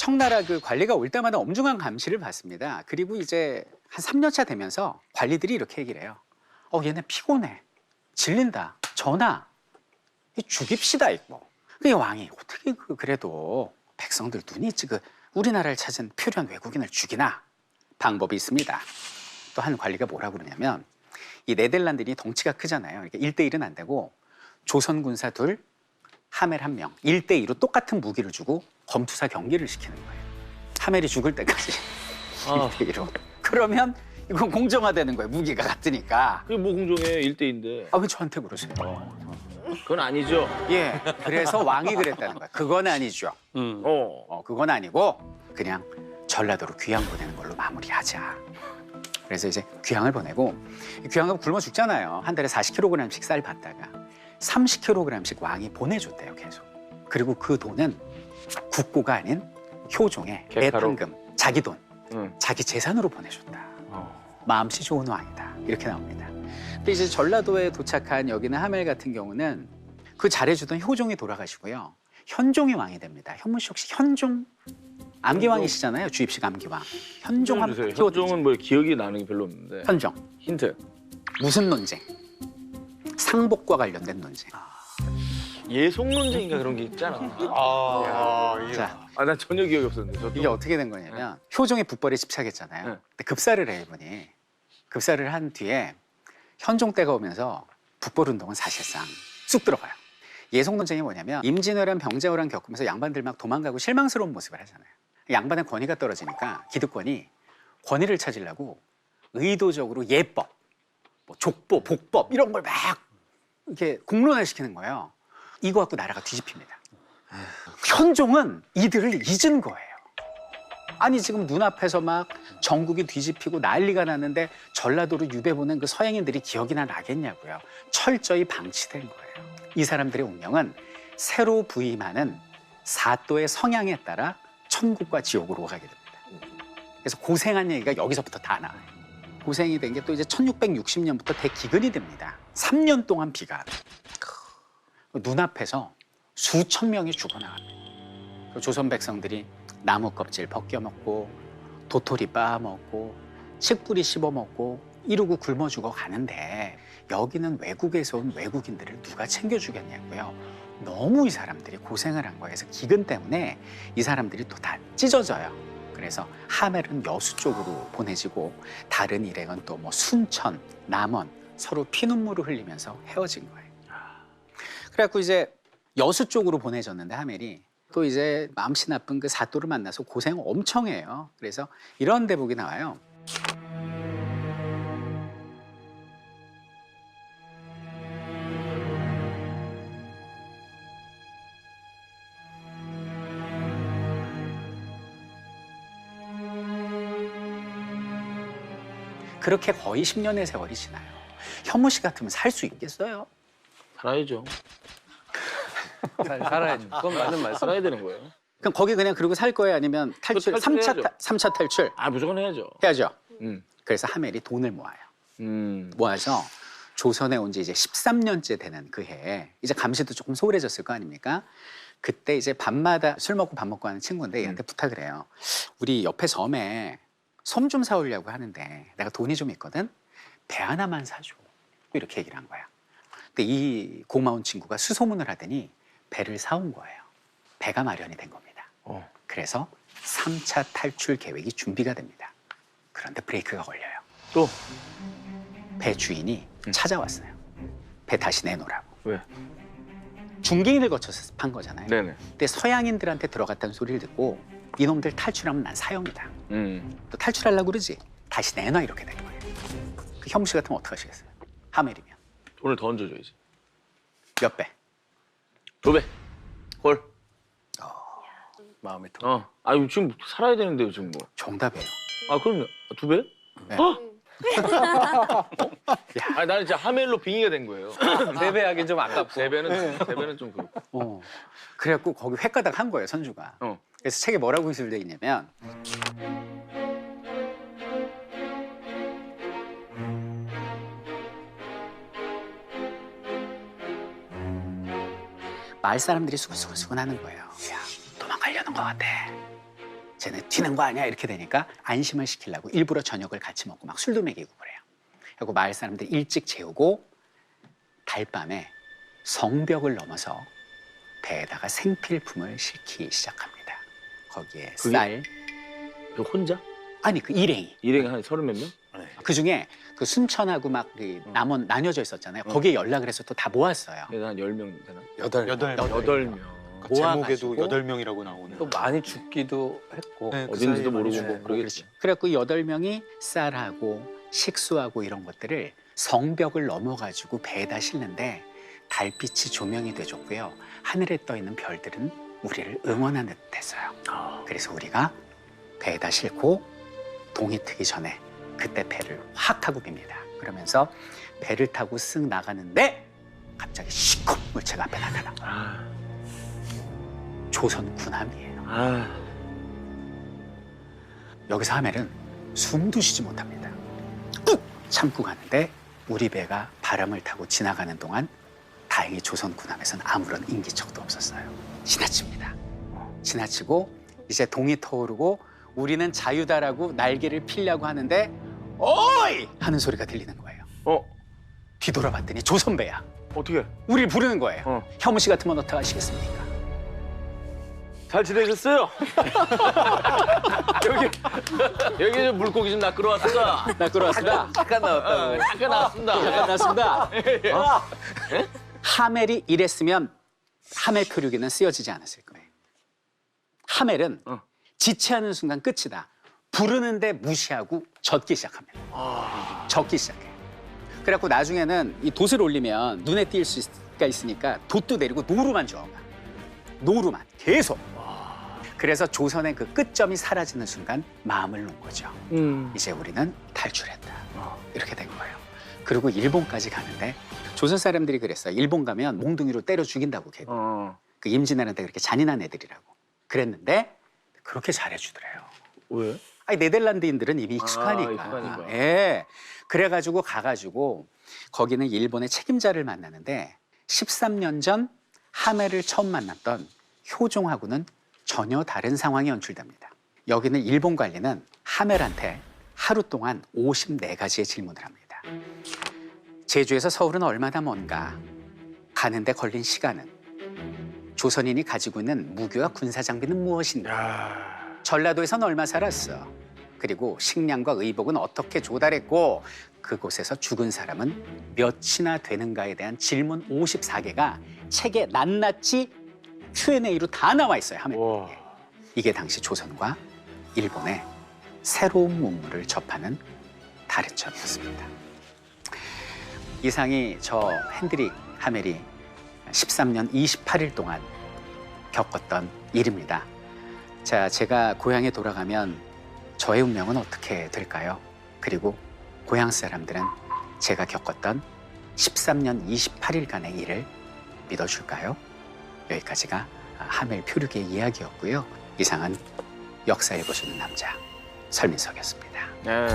청나라 그 관리가 올 때마다 엄중한 감시를 받습니다. 그리고 이제 한 3년 차 되면서 관리들이 이렇게 얘기를 해요. 어, 얘네 피곤해. 질린다. 전하. 이 죽입시다, 이거. 그 왕이 어떻게 그 그래도 백성들 눈이 있지 그 우리나라를 찾은 표류한 외국인을 죽이나 방법이 있습니다. 또 한 관리가 뭐라고 그러냐면 이 네덜란드인이 덩치가 크잖아요. 이렇게 1대1은 안 되고 조선 군사 둘, 하멜 한 명, 1대2로 똑같은 무기를 주고 검투사 경기를 시키는 거예요. 하멜이 죽을 때까지 아. 1대1로. 그러면 이건 공정화되는 거예요. 무기가 같으니까. 그게 뭐 공정해 1대2인데. 아 왜 저한테 그러세요? 그건 아니죠. 예, 그래서 왕이 그랬다는 거예요. 그건 아니죠. 음. 어. 어, 그건 아니고 그냥 전라도로 귀양 보내는 걸로 마무리하자. 그래서 이제 귀양을 보내고 이 귀양은 굶어 죽잖아요. 한 달에 40kg씩 쌀 받다가 30kg씩 왕이 보내줬대요, 계속. 그리고 그 돈은 국고가 아닌 효종의 개파로? 매판금, 자기 돈, 응. 자기 재산으로 보내줬다. 어. 마음씨 좋은 왕이다. 이렇게 나옵니다. 근데 이제 전라도에 도착한 여기는 하멜 같은 경우는 그 잘해주던 효종이 돌아가시고요. 현종이 왕이 됩니다. 현문 씨 혹시 현종 암기왕이시잖아요. 주입식 암기왕. 현종 한번 주세요. 키워드리죠. 현종은 뭐 기억이 나는 게 별로 없는데. 현종. 힌트. 무슨 논쟁? 상복과 관련된 논쟁. 예속 논쟁인가 그런 게 있잖아. 아, 이게 자, 아, 난 전혀 기억이 없었는데. 저도. 이게 어떻게 된 거냐면 효종이 북벌에 집착했잖아요. 네. 근데 급사를 해 이분이. 급사를 한 뒤에 현종 때가 오면서 북벌 운동은 사실상 쑥 들어가요. 예속 논쟁이 뭐냐면 임진왜란 병자호란 겪으면서 양반들 막 도망가고 실망스러운 모습을 하잖아요. 양반의 권위가 떨어지니까 기득권이 권위를 찾으려고 의도적으로 예법, 뭐 족보, 복법 이런 걸 막 이렇게 공론화 시키는 거예요. 이거 갖고 나라가 뒤집힙니다. 현종은 이들을 잊은 거예요. 아니 지금 눈앞에서 막 전국이 뒤집히고 난리가 났는데 전라도로 유배 보낸 그 서양인들이 기억이나 나겠냐고요. 철저히 방치된 거예요. 이 사람들의 운명은 새로 부임하는 사또의 성향에 따라 천국과 지옥으로 가게 됩니다. 그래서 고생한 얘기가 여기서부터 다 나와요. 고생이 된 게 또 이제 1660년부터 대기근이 됩니다. 3년 동안 비가. 눈앞에서 수천 명이 죽어나갑니다. 그 조선 백성들이 나무 껍질 벗겨 먹고 도토리 빻아 먹고 칡뿌리 씹어 먹고 이러고 굶어 죽어 가는데 여기는 외국에서 온 외국인들을 누가 챙겨주겠냐고요. 너무 이 사람들이 고생을 한 거예요. 그래서 기근 때문에 이 사람들이 또 다 찢어져요. 그래서 하멜은 여수 쪽으로 보내지고 다른 일행은 또 뭐 순천, 남원 서로 피눈물을 흘리면서 헤어진 거예요. 그래갖고 이제 여수 쪽으로 보내졌는데 하멜이 또 이제 마음씨 나쁜 그 사또를 만나서 고생 엄청 해요. 그래서 이런 대목이 나와요. 그렇게 거의 10년의 세월이 지나요. 현무 씨 같으면 살 수 있겠어요? 살아야죠. 살, 살아야죠. 그건 맞는 말씀. 살아야 되는 거예요. 그럼 거기 그냥 그러고 살 거예요? 아니면 탈출, 그삼차 탈출해야죠. 삼차 탈출 아, 무조건 해야죠. 해야죠? 음. 그래서 하멜이 돈을 모아요. 음. 모아서 조선에 온 지 이제 13년째 되는 그 해에 이제 감시도 조금 소홀해졌을 거 아닙니까? 그때 이제 밤마다 술 먹고 밥 먹고 하는 친구인데 얘한테 부탁을 해요. 우리 옆에 섬에 섬 좀 사오려고 하는데 내가 돈이 좀 있거든. 배 하나만 사줘. 이렇게 얘기를 한 거야. 근데 이 고마운 친구가 수소문을 하더니 배를 사온 거예요. 배가 마련이 된 겁니다. 어. 그래서 삼차 탈출 계획이 준비가 됩니다. 그런데 브레이크가 걸려요. 또 배 주인이 찾아왔어요. 배 다시 내놓으라고. 왜? 중개인을 거쳐서 판 거잖아요. 네네. 근데 서양인들한테 들어갔다는 소리를 듣고 이놈들 탈출하면 난 사형이다. 음. 또 탈출하려고 그러지? 다시 내놔 이렇게 된 거예요. 그 현무 씨 같으면 어떡하시겠어요? 하멜이면 돈을 더 얹어줘야지. 몇 배? 두 배. 헐. 마음에 더. 어. 아, 이거 지금 살아야 되는데요, 지금 뭐. 정답이에요. 아, 그럼요. 두 배? 네. 어? 아, 나는 진짜 하멜로 빙의가 된 거예요. 세배 하긴 좀 아깝고. 세 배는 세 배는 좀 그렇고. 어. 그래갖고 거기 횟가닥 한 거예요 선주가. 어. 그래서 책에 뭐라고 기술되어 있냐면 마을 사람들이 수근수근수근 하는 거예요. 야 도망가려는 것 같아. 쟤네 튀는 거 아니야 이렇게 되니까 안심을 시키려고 일부러 저녁을 같이 먹고 막 술도 먹이고 그래요. 그리고 마을 사람들 일찍 재우고 달밤에 성벽을 넘어서 배에다가 생필품을 싣기 시작합니다. 거기에 그게- 쌀그 혼자? 아니 그 일행이 일행이 한 서른 몇 명? 그 중에 그 순천하고 막그 어. 남원 나뉘어져 있었잖아요. 어. 거기에 연락을 해서 또 다 모았어요. 그래도 한열명 되나? 여덟 여덟 명. 여덟 명. 그러니까 제목에도 모아가지고 여덟 명이라고 나오네. 또 많이 죽기도 했고 네, 그 어딘지도 사이에 모르고 많이 뭐 죽고 그러겠지. 그래갖고 여덟 명이 쌀하고 식수하고 이런 것들을 성벽을 넘어가지고 배에다 싣는데 달빛이 조명이 돼줬고요. 하늘에 떠 있는 별들은 우리를 응원하는 듯 했어요. 아. 그래서 우리가 배에다 싣고 동이 트기 전에 그때 배를 확 하고 빕니다. 그러면서 배를 타고 쓱 나가는데 갑자기 시커 물체가 앞에 나타나. 아. 조선 군함이에요. 아. 여기서 하멜은 숨도 쉬지 못합니다. 꾹 참고 가는데 우리 배가 바람을 타고 지나가는 동안 다행히 조선 군함에서는 아무런 인기척도 없었어요. 지나칩니다. 지나치고 이제 동이 터오르고 우리는 자유다라고 날개를 피려고 하는데 어이 하는 소리가 들리는 거예요. 어 뒤돌아봤더니 조 선배야. 어떻게? 우리를 부르는 거예요. 어. 혐오 씨 같으면 어떡하시겠습니까? 잘 지내셨어요? 여기 여기 좀 물고기 좀 낚으러 왔습니다. 나 끌어왔습니다. 잠깐 나왔다고. 잠깐 나왔습니다. 잠깐 나왔습니다. 어? 하멜이 이랬으면 하멜 표류기는 쓰여지지 않았을 거예요. 하멜은 어. 지체하는 순간 끝이다. 부르는데 무시하고 젖기 시작합니다. 아. 젖기 시작해요. 그래갖고 나중에는 이 돛을 올리면 눈에 띌 수가 있으니까 돛도 내리고 노루만 저어가. 노루만 계속. 그래서 조선의 그 끝점이 사라지는 순간 마음을 놓은 거죠. 음. 이제 우리는 탈출했다. 어. 이렇게 된 거예요. 그리고 일본까지 가는데 조선 사람들이 그랬어요. 일본 가면 몽둥이로 때려 죽인다고 걔. 어. 그 임진왜란 때 그렇게 잔인한 애들이라고. 그랬는데 그렇게 잘해주더래요. 왜? 아니 네덜란드인들은 이미 아, 익숙하니까. 익숙하니까. 예. 그래가지고 가가지고 거기는 일본의 책임자를 만나는데 13년 전 하멜을 처음 만났던 효종하고는 전혀 다른 상황이 연출됩니다. 여기는 일본 관리는 하멜한테 하루 동안 54가지의 질문을 합니다. 제주에서 서울은 얼마나 먼가? 가는데 걸린 시간은? 조선인이 가지고 있는 무기와 군사 장비는 무엇인가? 야. 전라도에선 얼마 살았어? 그리고 식량과 의복은 어떻게 조달했고 그곳에서 죽은 사람은 몇이나 되는가에 대한 질문 54개가 책에 낱낱이 Q&A로 다 나와 있어요. 와. 이게 당시 조선과 일본의 새로운 문물을 접하는 다른 점이었습니다. 이상이 저 핸드릭 하멜이 13년 28일 동안 겪었던 일입니다. 자, 제가 고향에 돌아가면 저의 운명은 어떻게 될까요? 그리고 고향 사람들은 제가 겪었던 13년 28일간의 일을 믿어줄까요? 여기까지가 하멜 표류기의 이야기였고요. 이상은 역사 읽어주는 남자 설민석이었습니다. 네.